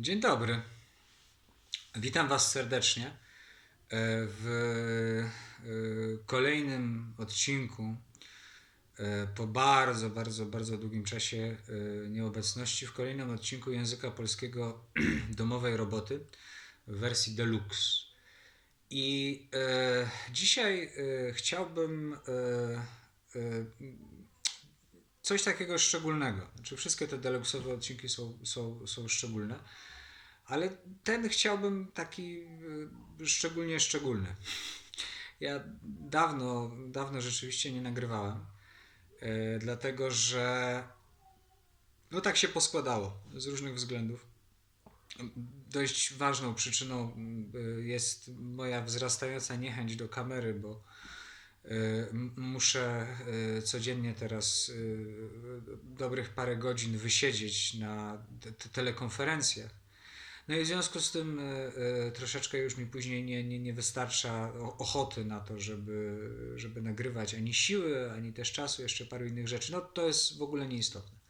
Dzień dobry. Witam Was serdecznie e, w e, kolejnym odcinku e, po bardzo, bardzo, bardzo długim czasie nieobecności, w kolejnym odcinku języka polskiego domowej roboty w wersji deluxe. I dzisiaj chciałbym coś takiego szczególnego. Znaczy, wszystkie te deluxe'owe odcinki są, są, są szczególne, ale ten chciałbym taki y, szczególnie szczególny. Ja dawno, dawno rzeczywiście nie nagrywałem, y, dlatego że no tak się poskładało z różnych względów. Dość ważną przyczyną y, jest moja wzrastająca niechęć do kamery, bo muszę codziennie teraz dobrych parę godzin wysiedzieć na te- te telekonferencjach. No i w związku z tym y, y, troszeczkę już mi później nie, nie, nie wystarcza ochoty na to, żeby, żeby nagrywać ani siły, ani też czasu, jeszcze paru innych rzeczy. No to jest w ogóle nieistotne.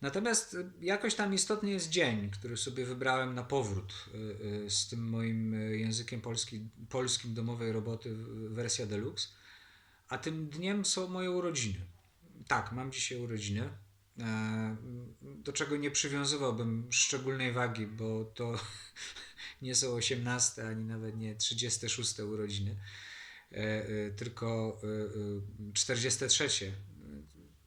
Natomiast y, jakoś tam istotny jest dzień, który sobie wybrałem na powrót z tym moim językiem polski, polskim domowej roboty wersja deluxe. A tym dniem są moje urodziny. Tak, mam dzisiaj urodziny. E, Do czego nie przywiązywałbym szczególnej wagi, bo to nie są 18 ani nawet nie 36 urodziny, e, e, tylko e, e, 43.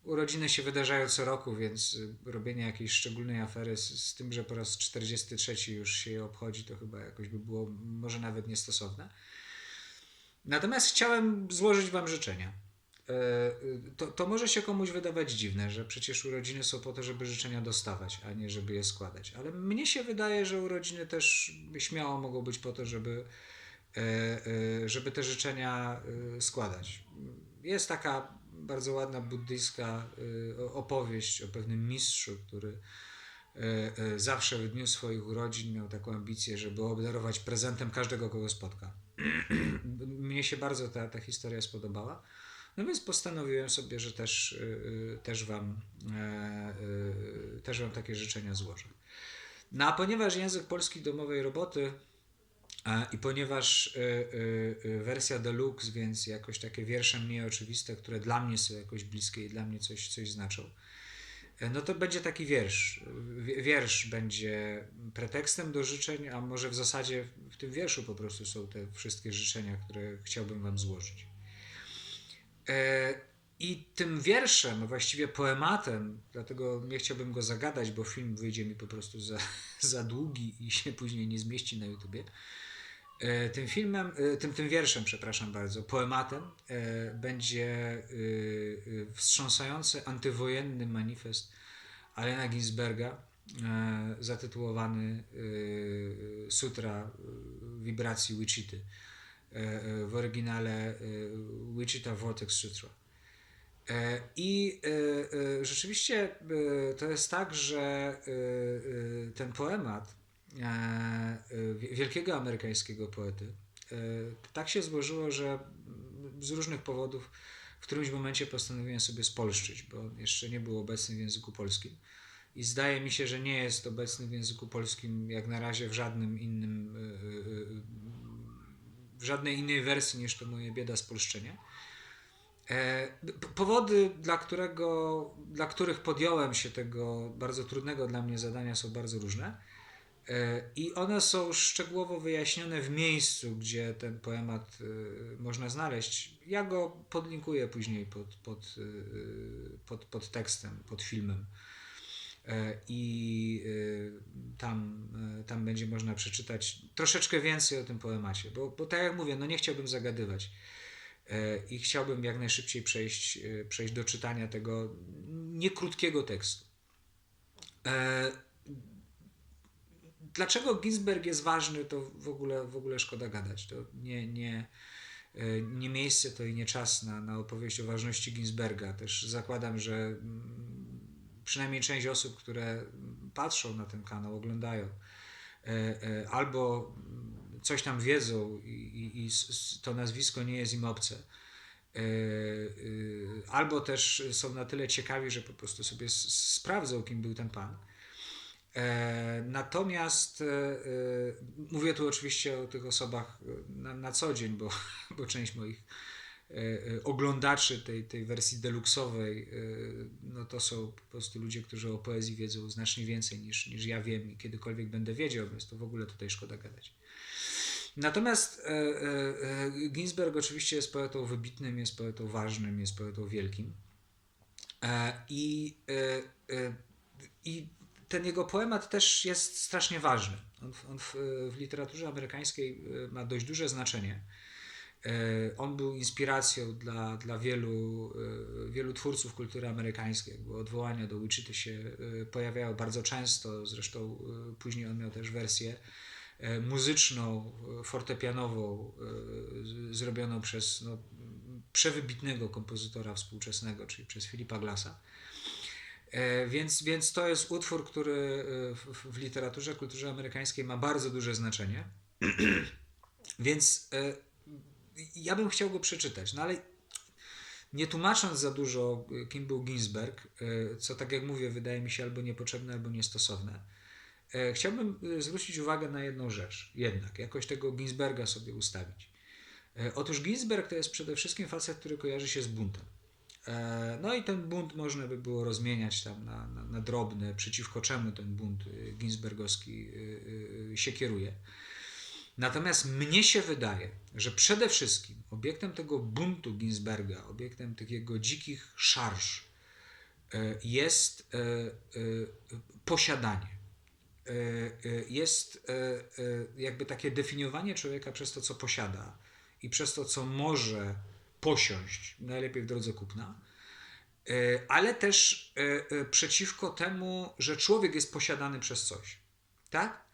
Urodziny się wydarzają co roku, więc robienie jakiejś szczególnej afery z, z tym, że po raz 43 już się je obchodzi, to chyba jakoś by było może nawet niestosowne. Natomiast chciałem złożyć Wam życzenia. E, y, To, to może się komuś wydawać dziwne, że przecież urodziny są po to, żeby życzenia dostawać, a nie żeby je składać. Ale mnie się wydaje, że urodziny też śmiało mogą być po to, żeby, e, e, żeby te życzenia składać. Jest taka bardzo ładna buddyjska opowieść o pewnym mistrzu, który zawsze w dniu swoich urodzin miał taką ambicję, żeby obdarować prezentem każdego, kogo spotka. Mnie się bardzo ta, ta historia spodobała. No więc postanowiłem sobie, że też, y, y, też, wam, e, y, też Wam takie życzenia złożę. No a ponieważ język polski domowej roboty i ponieważ wersja deluxe, więc jakoś takie wiersze mniej oczywiste, które dla mnie są jakoś bliskie i dla mnie coś, coś znaczą, e, no to będzie taki wiersz. Wi- Wiersz będzie pretekstem do życzeń, a może w zasadzie w tym wierszu po prostu są te wszystkie życzenia, które chciałbym Wam złożyć. E, I tym wierszem, a właściwie poematem, dlatego nie chciałbym go zagadać, bo film wyjdzie mi po prostu za, za długi i się później nie zmieści na YouTubie. E, Tym filmem, e, tym, tym wierszem, przepraszam bardzo, poematem będzie wstrząsający antywojenny manifest Alena Ginsberga zatytułowany Sutra wibracji Wichity. E, W oryginale e, Wichita Vortex Sutra. E, I rzeczywiście to jest tak, że ten poemat wi- wielkiego amerykańskiego poety tak się złożyło, że z różnych powodów w którymś momencie postanowiłem sobie spolszczyć, bo jeszcze nie był obecny w języku polskim. I zdaje mi się, że nie jest obecny w języku polskim jak na razie w żadnym innym, w żadnej innej wersji niż to moje bieda spolszczenie. E, p- Powody, dla, którego, dla których podjąłem się tego bardzo trudnego dla mnie zadania, są bardzo różne. E, I one są szczegółowo wyjaśnione w miejscu, gdzie ten poemat e, można znaleźć. Ja go podlinkuję później pod, pod, e, pod, pod tekstem, pod filmem. E, I e, tam, e, tam będzie można przeczytać troszeczkę więcej o tym poemacie, bo, bo tak jak mówię, no nie chciałbym zagadywać. I chciałbym jak najszybciej przejść, przejść do czytania tego niekrótkiego tekstu. Dlaczego Ginsberg jest ważny, to w ogóle, w ogóle szkoda gadać. To nie, nie, nie miejsce to i nie czas na, na opowieść o ważności Ginsberga. Też zakładam, że mm, przynajmniej część osób, które patrzą na ten kanał, oglądają, e, e, albo coś tam wiedzą i, i, i to nazwisko nie jest im obce. E, Albo też są na tyle ciekawi, że po prostu sobie sprawdzą, kim był ten pan. Natomiast mówię tu oczywiście o tych osobach na, na co dzień, bo, bo część moich oglądaczy tej, tej wersji deluxowej, e, no to są po prostu ludzie, którzy o poezji wiedzą znacznie więcej niż, niż ja wiem i kiedykolwiek będę wiedział, więc to w ogóle tutaj szkoda gadać. Natomiast e, e, e, Ginsberg oczywiście jest poetą wybitnym, jest poetą ważnym, jest poetą wielkim. E, I, e, e, I ten jego poemat też jest strasznie ważny. On, on w, w literaturze amerykańskiej e, ma dość duże znaczenie. E, On był inspiracją dla, dla wielu, e, wielu twórców kultury amerykańskiej, bo odwołania do Wichity się e, pojawiają bardzo często. Zresztą później on miał też wersję muzyczną, fortepianową, zrobioną przez no, przewybitnego kompozytora współczesnego, czyli przez Filipa Glassa. E, Więc, więc to jest utwór, który w, w literaturze, kulturze amerykańskiej ma bardzo duże znaczenie. Więc ja bym chciał go przeczytać, no ale nie tłumacząc za dużo, e, kim był Ginsberg, e, co tak jak mówię, wydaje mi się albo niepotrzebne, albo niestosowne, e, chciałbym zwrócić uwagę na jedną rzecz, jednak, jakoś tego Ginsberga sobie ustawić. Otóż Ginsberg to jest przede wszystkim facet, który kojarzy się z buntem. E, No i ten bunt można by było rozmieniać tam na, na, na drobne, przeciwko czemu ten bunt y, ginsbergowski y, y, się kieruje. Natomiast mnie się wydaje, że przede wszystkim obiektem tego buntu Ginsberga, obiektem tych jego dzikich szarż e, jest e, e, posiadanie. Jest jakby takie definiowanie człowieka przez to, co posiada i przez to, co może posiąść, najlepiej w drodze kupna, ale też przeciwko temu, że człowiek jest posiadany przez coś. Tak?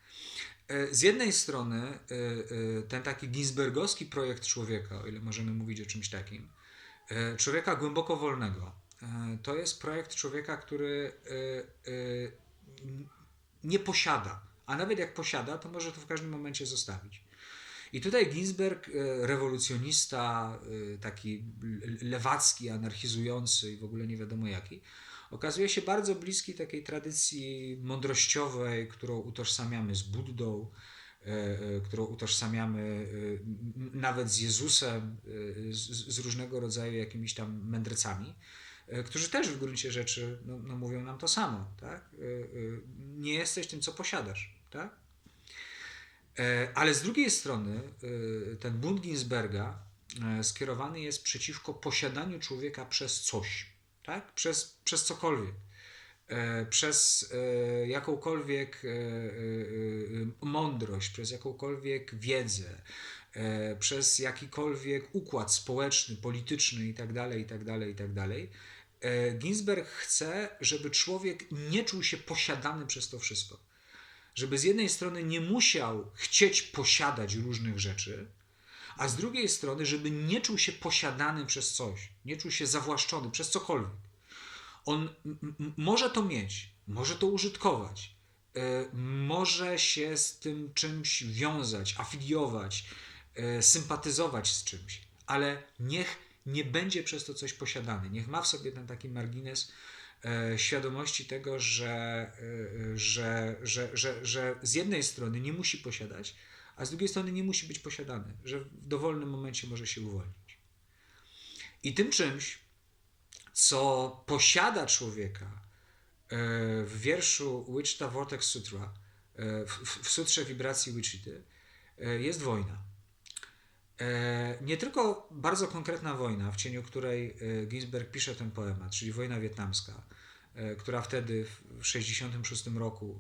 E, Z jednej strony e, e, ten taki Ginsbergowski projekt człowieka, o ile możemy mówić o czymś takim, człowieka głęboko wolnego, to jest projekt człowieka, który nie posiada, a nawet jak posiada, to może to w każdym momencie zostawić. I tutaj Ginsberg, rewolucjonista, taki lewacki, anarchizujący i w ogóle nie wiadomo jaki, okazuje się bardzo bliski takiej tradycji mądrościowej, którą utożsamiamy z Buddą, e, e, którą utożsamiamy e, nawet z Jezusem, z, różnego rodzaju jakimiś tam mędrcami, którzy też w gruncie rzeczy no, no mówią nam to samo. Tak? Nie jesteś tym, co posiadasz. Tak? Ale z drugiej strony ten bunt Ginsberga skierowany jest przeciwko posiadaniu człowieka przez coś, tak? przez, przez cokolwiek. E, Przez e, jakąkolwiek e, mądrość, przez jakąkolwiek wiedzę, przez jakikolwiek układ społeczny, polityczny itd., itd., itd. Ginsberg chce, żeby człowiek nie czuł się posiadany przez to wszystko żeby z jednej strony nie musiał chcieć posiadać różnych rzeczy, a z drugiej strony, żeby nie czuł się posiadany przez coś, nie czuł się zawłaszczony przez cokolwiek. On może to mieć, może to użytkować, e, może się z tym czymś wiązać, afiliować, e, sympatyzować z czymś, ale niech nie będzie przez to coś posiadany. Niech ma w sobie ten taki margines e, świadomości tego, że, że, że, że, że z jednej strony nie musi posiadać, a z drugiej strony nie musi być posiadany, że w dowolnym momencie może się uwolnić. I tym czymś, co posiada człowieka e, w wierszu Wichita Vortex Sutra, e, w, sutrze wibracji Wichity, e, jest wojna. Nie tylko bardzo konkretna wojna, w cieniu której Ginsberg pisze ten poemat, czyli wojna wietnamska, która wtedy w 1966 roku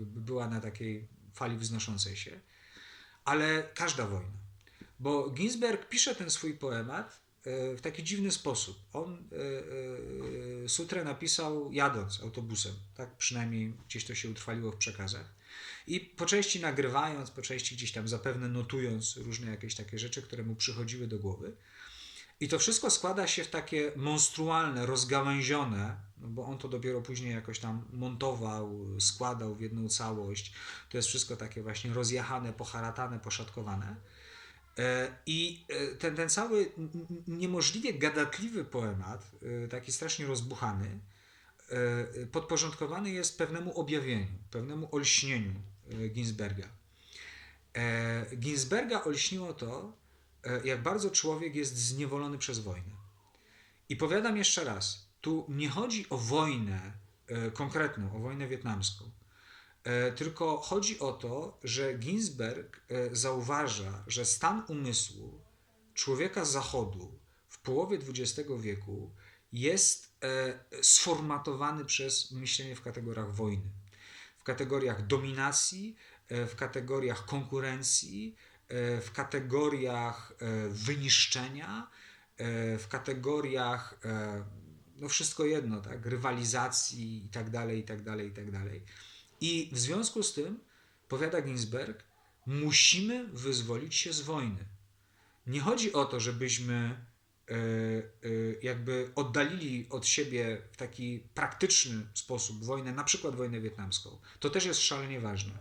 była na takiej fali wznoszącej się, ale każda wojna. Bo Ginsberg pisze ten swój poemat e, w taki dziwny sposób. On e, e, sutrę napisał jadąc autobusem, tak przynajmniej gdzieś to się utrwaliło w przekazach. I po części nagrywając, po części gdzieś tam zapewne notując różne jakieś takie rzeczy, które mu przychodziły do głowy. I to wszystko składa się w takie monstrualne, rozgałęzione, no bo on to dopiero później jakoś tam montował, składał w jedną całość. To jest wszystko takie właśnie rozjechane, poharatane, poszatkowane. E, I e, ten, ten cały niemożliwie gadatliwy poemat, e, taki strasznie rozbuchany, podporządkowany jest pewnemu objawieniu, pewnemu olśnieniu Ginsberga. Ginsberga olśniło to, jak bardzo człowiek jest zniewolony przez wojnę. I powiadam jeszcze raz, tu nie chodzi o wojnę e, konkretną, o wojnę wietnamską, e, tylko chodzi o to, że Ginsberg e, zauważa, że stan umysłu człowieka zachodu w połowie XX wieku jest e, sformatowany przez myślenie w kategoriach wojny, w kategoriach dominacji, e, w kategoriach konkurencji, e, w kategoriach e, wyniszczenia, e, w kategoriach e, no wszystko jedno, tak, rywalizacji i tak dalej, i tak dalej, i tak dalej. I w związku z tym, powiada Ginsberg, musimy wyzwolić się z wojny. Nie chodzi o to, żebyśmy e, e, jakby oddalili od siebie w taki praktyczny sposób wojnę, na przykład wojnę wietnamską. To też jest szalenie ważne.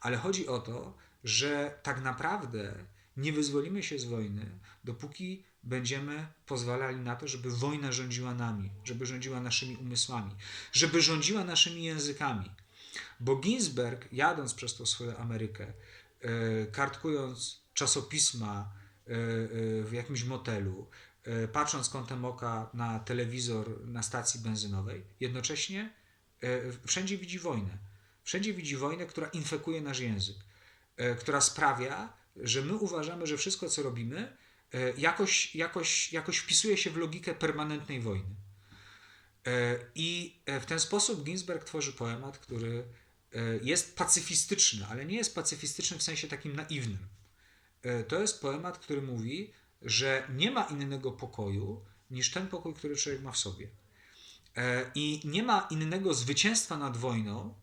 Ale chodzi o to, że tak naprawdę nie wyzwolimy się z wojny, dopóki będziemy pozwalali na to, żeby wojna rządziła nami, żeby rządziła naszymi umysłami, żeby rządziła naszymi językami. Bo Ginsberg, jadąc przez tą swoją Amerykę, e, kartkując czasopisma e, e, w jakimś motelu, patrząc kątem oka na telewizor na stacji benzynowej, jednocześnie wszędzie widzi wojnę. Wszędzie widzi wojnę, która infekuje nasz język, która sprawia, że my uważamy, że wszystko, co robimy, e, jakoś, jakoś, jakoś wpisuje się w logikę permanentnej wojny. E, I e, w ten sposób Ginsberg tworzy poemat, który e, jest pacyfistyczny, ale nie jest pacyfistyczny w sensie takim naiwnym. E, To jest poemat, który mówi, że nie ma innego pokoju niż ten pokój, który człowiek ma w sobie. E, I nie ma innego zwycięstwa nad wojną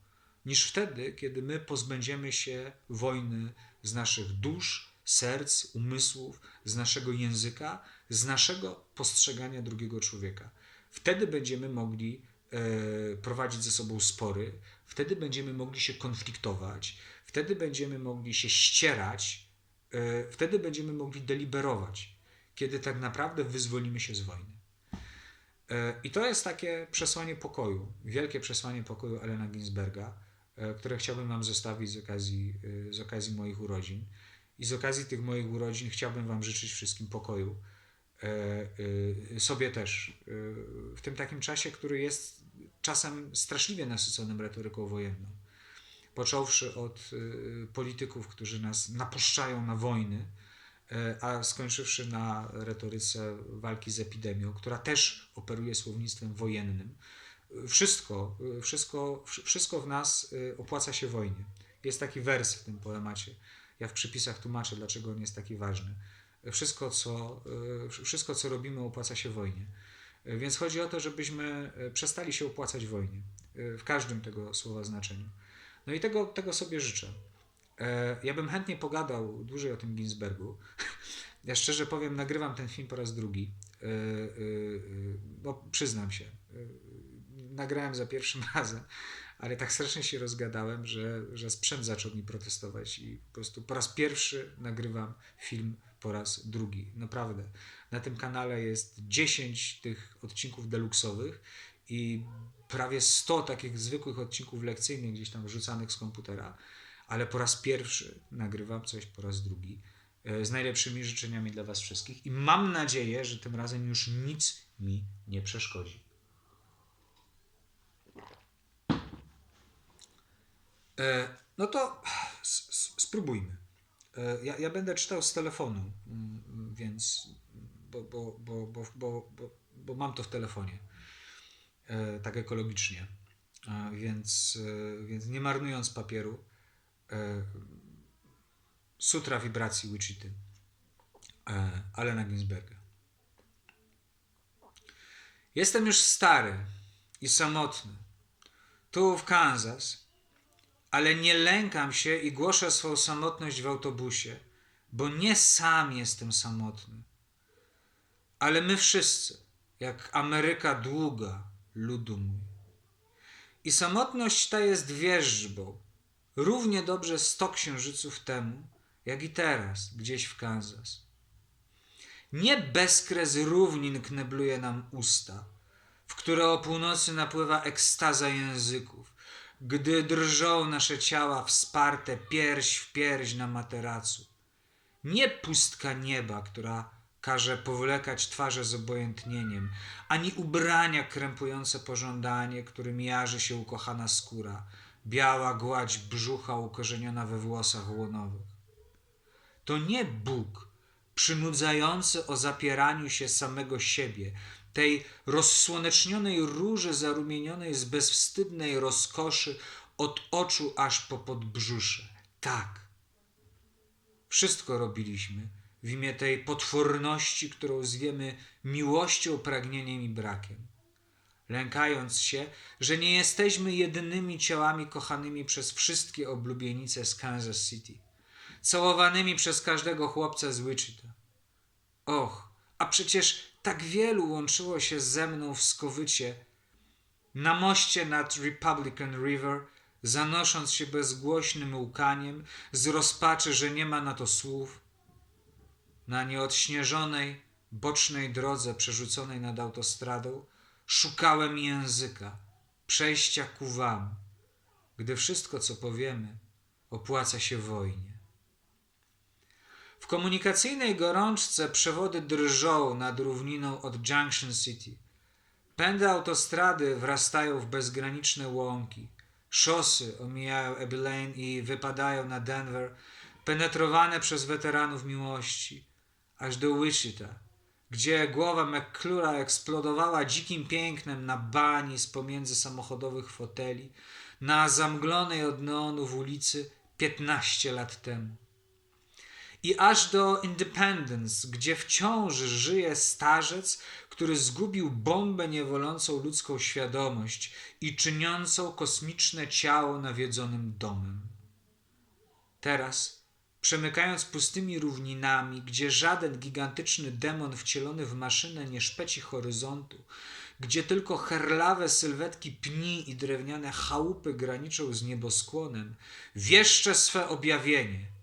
niż wtedy, kiedy my pozbędziemy się wojny z naszych dusz, serc, umysłów, z naszego języka, z naszego postrzegania drugiego człowieka. Wtedy będziemy mogli e, prowadzić ze sobą spory, wtedy będziemy mogli się konfliktować, wtedy będziemy mogli się ścierać, e, wtedy będziemy mogli deliberować, kiedy tak naprawdę wyzwolimy się z wojny. E, I to jest takie przesłanie pokoju, wielkie przesłanie pokoju Elena Ginsberga, które chciałbym Wam zostawić z okazji, e, z okazji moich urodzin. I z okazji tych moich urodzin chciałbym Wam życzyć wszystkim pokoju. E, e, Sobie też. e, W tym takim czasie, który jest czasem straszliwie nasyconym retoryką wojenną. Począwszy od e, polityków, którzy nas napuszczają na wojny, e, a skończywszy na retoryce walki z epidemią, która też operuje słownictwem wojennym. Wszystko, wszystko, wsz- wszystko w nas e, opłaca się wojnie. Jest taki wers w tym poemacie. Ja w przypisach tłumaczę, dlaczego on jest taki ważny. Wszystko, co, wsz- wszystko, co robimy, opłaca się wojnie. Więc chodzi o to, żebyśmy e, przestali się opłacać wojnie. W każdym tego słowa znaczeniu. No i tego, tego sobie życzę. E, Ja bym chętnie pogadał dłużej o tym Ginsbergu. Ja szczerze powiem, nagrywam ten film po raz drugi. E, e, Bo przyznam się, nagrałem za pierwszym razem, ale tak strasznie się rozgadałem, że, że sprzęt zaczął mi protestować i po prostu po raz pierwszy nagrywam film po raz drugi. Naprawdę. Na tym kanale jest 10 tych odcinków deluxowych i prawie 100 takich zwykłych odcinków lekcyjnych gdzieś tam wrzucanych z komputera, ale po raz pierwszy nagrywam coś po raz drugi e, z najlepszymi życzeniami dla Was wszystkich i mam nadzieję, że tym razem już nic mi nie przeszkodzi. No to spróbujmy. E, Ja, ja będę czytał z telefonu, mm, więc bo, bo, bo, bo, bo, bo, bo mam to w telefonie, e, tak ekologicznie. Więc, e, więc nie marnując papieru, e, Sutra wibracji Wichity e, Alena Ginsberga. Jestem już stary i samotny, tu w Kansas, ale nie lękam się i głoszę swą samotność w autobusie, bo nie sam jestem samotny, ale my wszyscy, jak Ameryka długa, ludu mój. I samotność ta jest wierzbą, równie dobrze sto księżyców temu, jak i teraz, gdzieś w Kansas. Nie bezkres równin knebluje nam usta, w które o północy napływa ekstaza języków, gdy drżą nasze ciała wsparte pierś w pierś na materacu. Nie pustka nieba, która każe powlekać twarze z obojętnieniem, ani ubrania krępujące pożądanie, którym jarzy się ukochana skóra, biała gładź brzucha ukorzeniona we włosach łonowych. To nie Bóg przynudzający o zapieraniu się samego siebie, tej rozsłonecznionej róży zarumienionej z bezwstydnej rozkoszy od oczu aż po podbrzusze. Tak. Wszystko robiliśmy w imię tej potworności, którą zwiemy miłością, pragnieniem i brakiem. Lękając się, że nie jesteśmy jedynymi ciałami kochanymi przez wszystkie oblubienice z Kansas City, całowanymi przez każdego chłopca z Wichita. Och, a przecież tak wielu łączyło się ze mną w skowycie na moście nad Republican River, zanosząc się bezgłośnym łkaniem z rozpaczy, że nie ma na to słów. Na nieodśnieżonej, bocznej drodze przerzuconej nad autostradą szukałem języka, przejścia ku wam, gdy wszystko, co powiemy, opłaca się wojnie. W komunikacyjnej gorączce przewody drżą nad równiną od Junction City. Pędy autostrady wrastają w bezgraniczne łąki. Szosy omijają Abilene i wypadają na Denver, penetrowane przez weteranów miłości, aż do Wichita, gdzie głowa McClura eksplodowała dzikim pięknem na bani z pomiędzy samochodowych foteli na zamglonej od neonów ulicy 15 lat temu i aż do Independence, gdzie wciąż żyje starzec, który zgubił bombę niewolącą ludzką świadomość i czyniącą kosmiczne ciało nawiedzonym domem. Teraz, przemykając pustymi równinami, gdzie żaden gigantyczny demon wcielony w maszynę nie szpeci horyzontu, gdzie tylko herlawe sylwetki pni i drewniane chałupy graniczą z nieboskłonem, wieszczę swe objawienie –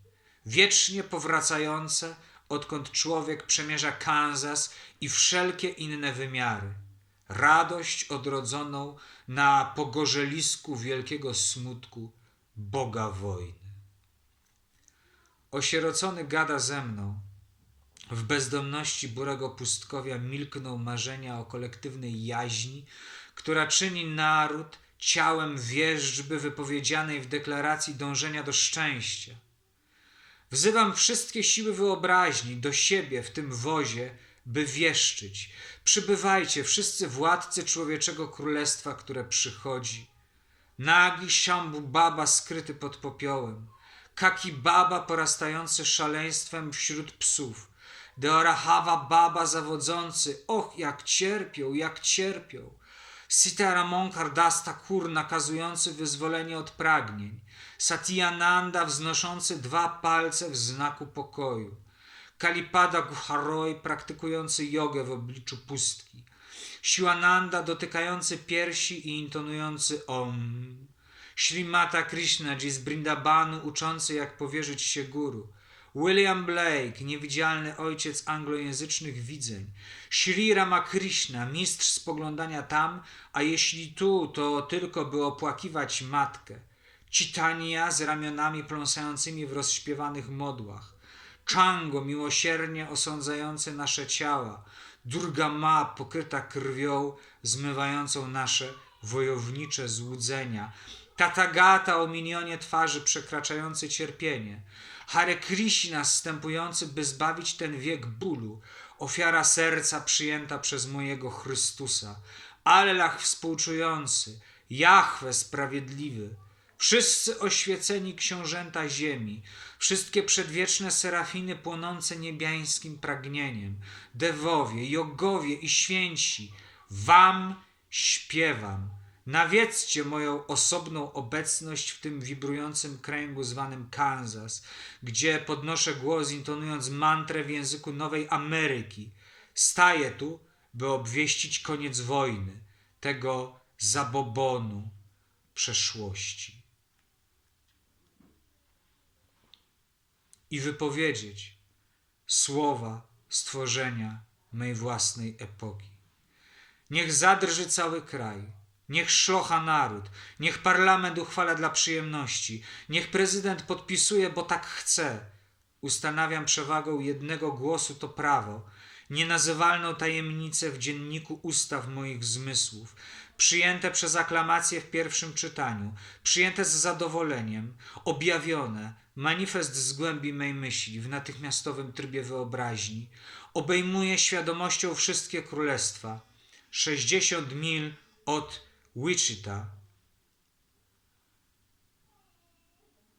wiecznie powracające, odkąd człowiek przemierza Kansas i wszelkie inne wymiary. Radość odrodzoną na pogorzelisku wielkiego smutku Boga wojny. Osierocony gada ze mną. W bezdomności burego pustkowia milkną marzenia o kolektywnej jaźni, która czyni naród ciałem wierzby wypowiedzianej w deklaracji dążenia do szczęścia. Wzywam wszystkie siły wyobraźni do siebie w tym wozie, by wieszczyć. Przybywajcie, wszyscy władcy człowieczego królestwa, które przychodzi. Nagi Szambu Baba skryty pod popiołem. Kaki Baba porastający szaleństwem wśród psów. Deorahawa Baba zawodzący. Och, jak cierpią, jak cierpią. Sitaramon Kardasta Kur nakazujący wyzwolenie od pragnień. Satyananda wznoszący dwa palce w znaku pokoju. Kalipada Guharoi praktykujący jogę w obliczu pustki. Siwananda dotykający piersi i intonujący Om. Ślimata Krishnaji z Brindabanu uczący jak powierzyć się guru. William Blake, niewidzialny ojciec anglojęzycznych widzeń. Sri Ramakrishna, mistrz spoglądania tam, a jeśli tu, to tylko by opłakiwać matkę. Citania z ramionami pląsającymi w rozśpiewanych modłach. Chango miłosiernie osądzający nasze ciała. Durga Ma pokryta krwią, zmywającą nasze wojownicze złudzenia. Tatagata o minionie twarzy przekraczający cierpienie. Hare Krishna stępujący, by zbawić ten wiek bólu. Ofiara serca przyjęta przez mojego Chrystusa. Allah współczujący. Jahwe sprawiedliwy. Wszyscy oświeceni książęta ziemi, wszystkie przedwieczne serafiny płonące niebiańskim pragnieniem, dewowie, jogowie i święci, wam śpiewam. Nawiedzcie moją osobną obecność w tym wibrującym kręgu zwanym Kansas, gdzie podnoszę głos intonując mantrę w języku Nowej Ameryki. Staję tu, by obwieścić koniec wojny, tego zabobonu przeszłości. I wypowiedzieć słowa stworzenia mej własnej epoki. Niech zadrży cały kraj. Niech szlocha naród. Niech parlament uchwala dla przyjemności. Niech prezydent podpisuje, bo tak chce. Ustanawiam przewagą jednego głosu to prawo. Nienazywalną tajemnicę w dzienniku ustaw moich zmysłów. Przyjęte przez aklamację w pierwszym czytaniu. Przyjęte z zadowoleniem. Objawione. Manifest z głębi mej myśli w natychmiastowym trybie wyobraźni. Obejmuje świadomością wszystkie królestwa. 60 mil od Wichita.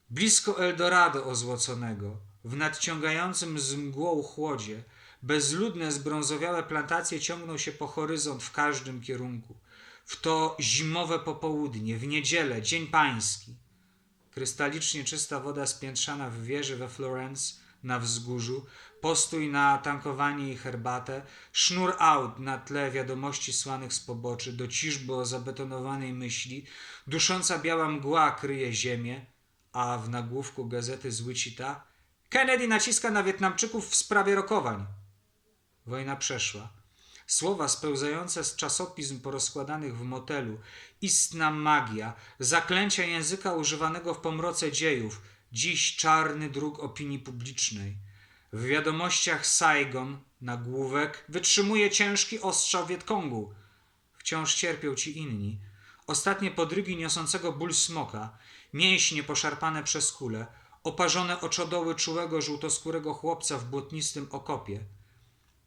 Blisko Eldorado ozłoconego, w nadciągającym z mgłą chłodzie, bezludne zbrązowiałe plantacje ciągną się po horyzont w każdym kierunku. W to zimowe popołudnie, w niedzielę, dzień pański. Krystalicznie czysta woda spiętrzana w wieży we Florence na wzgórzu, postój na tankowanie i herbatę, sznur aut na tle wiadomości słanych z poboczy, do ciżby o zabetonowanej myśli, dusząca biała mgła kryje ziemię, a w nagłówku gazety z Kennedy naciska na Wietnamczyków w sprawie rokowań. Wojna przeszła. Słowa spełzające z czasopism porozkładanych w motelu, istna magia, zaklęcia języka używanego w pomroce dziejów, dziś czarny dróg opinii publicznej. W wiadomościach Saigon, nagłówek, wytrzymuje ciężki ostrzał Wietkongu. Wciąż cierpią ci inni. Ostatnie podrygi niosącego ból smoka, mięśnie poszarpane przez kule, oparzone oczodoły czułego żółtoskórego chłopca w błotnistym okopie.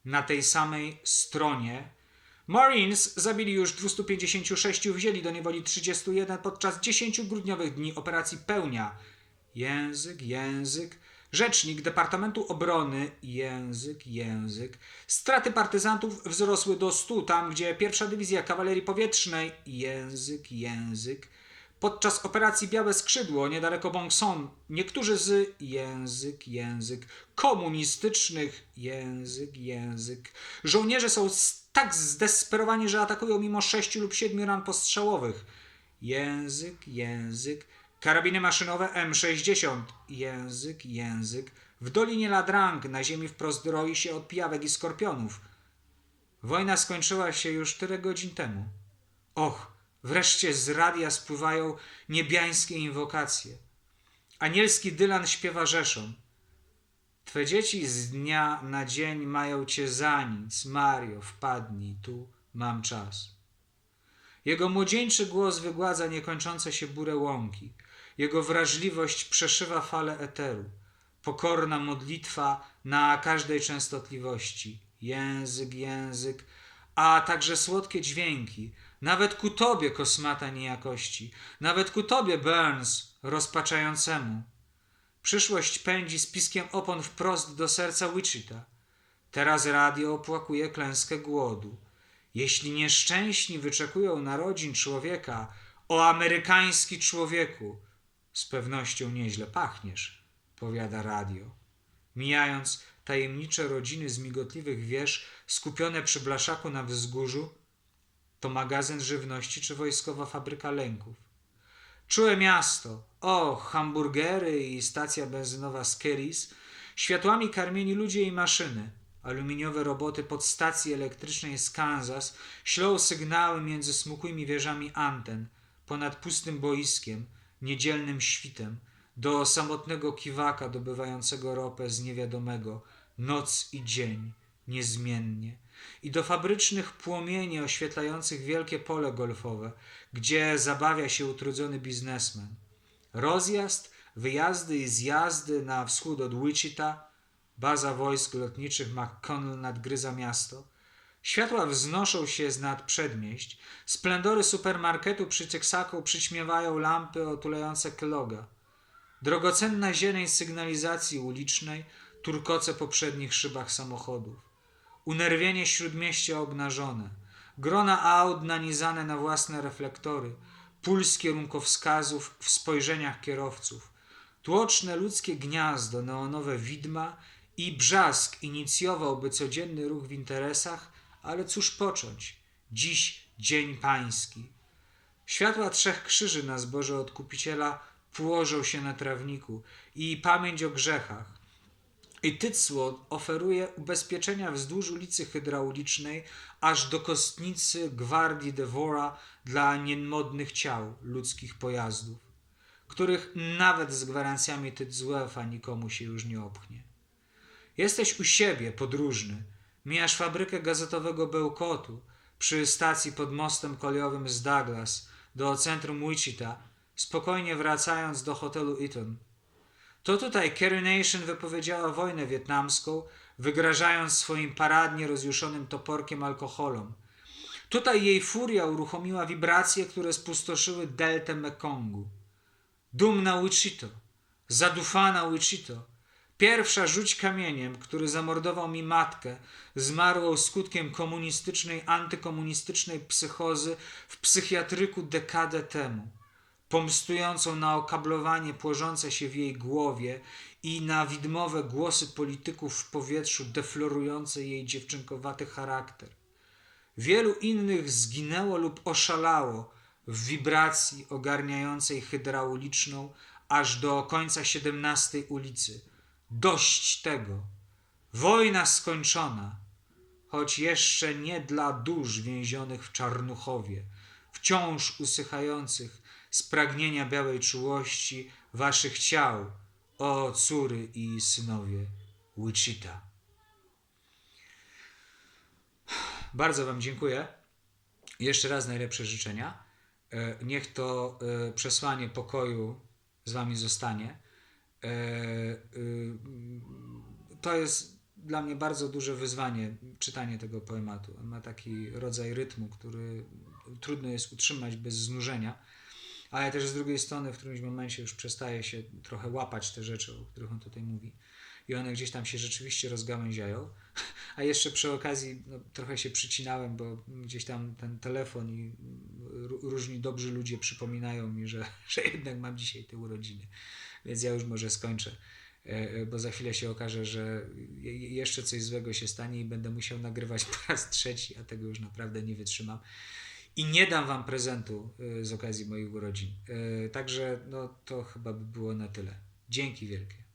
Na tej samej stronie Marines zabili już 256, wzięli do niewoli 31 podczas 10 grudniowych dni operacji Pełnia. Język, język. Rzecznik Departamentu Obrony, język, język. Straty partyzantów wzrosły do 100, tam gdzie pierwsza dywizja kawalerii powietrznej, język, język. Podczas operacji Białe Skrzydło niedaleko Bongson niektórzy z język, język komunistycznych, język, język. Żołnierze są tak zdesperowani, że atakują mimo sześciu lub siedmiu ran postrzałowych. Język, język. Karabiny maszynowe M60. Język, język. W Dolinie Ladrang na ziemi wprost roi się od pijawek i skorpionów. Wojna skończyła się już cztery godzin temu. Och, wreszcie z radia spływają niebiańskie inwokacje. Anielski Dylan śpiewa rzeszą. Twe dzieci z dnia na dzień mają cię za nic. Mario, wpadnij tu, mam czas. Jego młodzieńczy głos wygładza niekończące się burę łąki. Jego wrażliwość przeszywa fale eteru. Pokorna modlitwa na każdej częstotliwości. Język, język, a także słodkie dźwięki. Nawet ku tobie, kosmata niejakości. Nawet ku tobie, Burns, rozpaczającemu. Przyszłość pędzi z piskiem opon wprost do serca Wichita. Teraz radio opłakuje klęskę głodu. Jeśli nieszczęśni wyczekują narodzin człowieka, o amerykański człowieku, z pewnością nieźle pachniesz, powiada radio. Mijając tajemnicze rodziny z migotliwych wież skupione przy blaszaku na wzgórzu, to magazyn żywności czy wojskowa fabryka lęków. Czułe miasto, o, hamburgery i stacja benzynowa Skeris, światłami karmieni ludzie i maszyny. Aluminiowe roboty podstacji elektrycznej z Kansas ślą sygnały między smukłymi wieżami anten, ponad pustym boiskiem, niedzielnym świtem, do samotnego kiwaka dobywającego ropę z niewiadomego, noc i dzień, niezmiennie, i do fabrycznych płomieni oświetlających wielkie pole golfowe, gdzie zabawia się utrudzony biznesmen. Rozjazd, wyjazdy i zjazdy na wschód od Wichita, baza wojsk lotniczych McConnell nadgryza miasto. Światła wznoszą się z nad przedmieść, splendory supermarketu przy Texaco przyćmiewają lampy otulające Kelloga. Drogocenna zieleń sygnalizacji ulicznej turkoce po przednich szybach samochodów. Unerwienie śródmieścia obnażone. Grona aut nanizane na własne reflektory. Puls kierunkowskazów w spojrzeniach kierowców. Tłoczne ludzkie gniazdo, neonowe widma i brzask inicjowałby codzienny ruch w interesach, ale cóż począć? Dziś dzień pański. Światła trzech krzyży na zboże odkupiciela płożą się na trawniku i pamięć o grzechach. I Tycło oferuje ubezpieczenia wzdłuż ulicy Hydraulicznej aż do kostnicy Gwardii Devora dla niemodnych ciał ludzkich pojazdów, których nawet z gwarancjami Tycłefa nikomu się już nie opchnie. Jesteś u siebie, podróżny, mijasz fabrykę gazetowego bełkotu przy stacji pod mostem kolejowym z Douglas do centrum Wichita, spokojnie wracając do hotelu Eaton. To tutaj Carrie Nation wypowiedziała wojnę wietnamską, wygrażając swoim paradnie rozjuszonym toporkiem alkoholom. Tutaj jej furia uruchomiła wibracje, które spustoszyły deltę Mekongu. Dumna Wichito, zadufana Wichito, pierwsza rzuć kamieniem, który zamordował mi matkę, zmarłą skutkiem komunistycznej, antykomunistycznej psychozy w psychiatryku dekadę temu pomstującą na okablowanie płożące się w jej głowie i na widmowe głosy polityków w powietrzu deflorujące jej dziewczynkowaty charakter. Wielu innych zginęło lub oszalało w wibracji ogarniającej hydrauliczną aż do końca 17 ulicy. Dość tego. Wojna skończona, choć jeszcze nie dla dusz więzionych w Czarnuchowie, wciąż usychających z pragnienia białej czułości waszych ciał, o córy i synowie Wichita. Bardzo Wam dziękuję. Jeszcze raz najlepsze życzenia. E, Niech to e, przesłanie pokoju z Wami zostanie. E, To jest dla mnie bardzo duże wyzwanie czytanie tego poematu. On ma taki rodzaj rytmu, który trudno jest utrzymać bez znużenia, ale też z drugiej strony w którymś momencie już przestaje się trochę łapać te rzeczy, o których on tutaj mówi. I one gdzieś tam się rzeczywiście rozgałęziają. A jeszcze przy okazji no, trochę się przycinałem, bo gdzieś tam ten telefon i ró- różni dobrzy ludzie przypominają mi, że, że jednak mam dzisiaj te urodziny. Więc ja już może skończę, e, e, bo za chwilę się okaże, że je- je- jeszcze coś złego się stanie i będę musiał nagrywać po raz trzeci, a tego już naprawdę nie wytrzymam. I nie dam wam prezentu e, z okazji moich urodzin. E, Także no, to chyba by było na tyle. Dzięki wielkie.